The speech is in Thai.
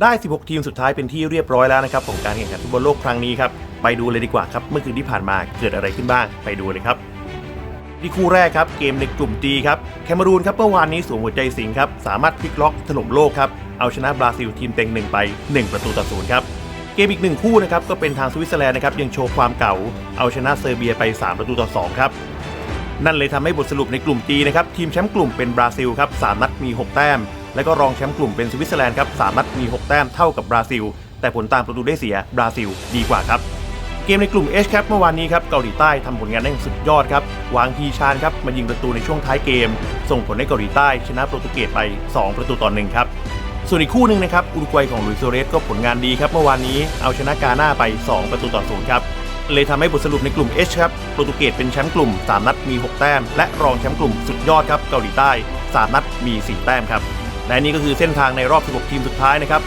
ได้ 16 ทีมสุดท้ายเป็นที่เรียบร้อยแล้วนะครับของการแข่งขันฟุตบอลโลกครั้งนี้ครับ ไปดูเลยดีกว่าครับ เมื่อคืนที่ผ่านมาเกิดอะไรขึ้นบ้าง ไปดูเลยครับที่คู่แรกครับ เกมในกลุ่มดีครับ แคนารูนครับเมื่อวานนี้สวมหัวใจสิงห์ครับ สามารถพลิกล็อกถล่มโลกครับ เอาชนะบราซิลทีมเต็งหนึ่งไป 1 ประตูต่อศูนย์ครับ เกมอีกหนึ่งคู่นะครับก็เป็นทางสวิตเซอร์แลนด์นะครับยังโชว์ความเก่า เอาชนะเซอร์เบียไป 3 ประตูต่อ2ครับนั่นเลยทำให้บทสรุปในกลุ่ม G นะครับทีมแชมป์กลุ่มเป็นบราซิลครับ3นัดมี 6 แต้ม และก็รองแชมป์กลุ่มเป็นสวิตเซอร์แลนด์ครับ3นัดมี 6 แต้มเท่ากับบราซิล แต่ผลตามประตูได้เสียบราซิลดีกว่าครับเกมในกลุ่ม H ครับเมื่อวานนี้ครับเกาหลีใต้ทำผลงานได้สุดยอดครับวางทีชานครับมายิงประตูในช่วงท้ายเกม ส่งผลให้เกาหลีใต้ชนะโปรตุเกสไป 2 ประตูต่อหนึ่งครับส่วนอีกคู่หนึ่งนะครับอุรุกวัยของลุยโซเรสก็ผลงานดีครับเมื่อวานนี้เอาชนะกาหน้าไป 2 ประตูต่อศูนย์ครับเลยทำให้บทสรุปในกลุ่ม H ครับโปรตุเกสเป็นแชมป์กลุ่ม 3 นัดมี 6 แต้ม และรองแชมป์กลุ่มสุดยอดครับเกาหลีใต้ 3 นัดมี 4 แต้มครับ และนี่ก็คือเส้นทางในรอบ 16 ทีมสุดท้ายนะครับ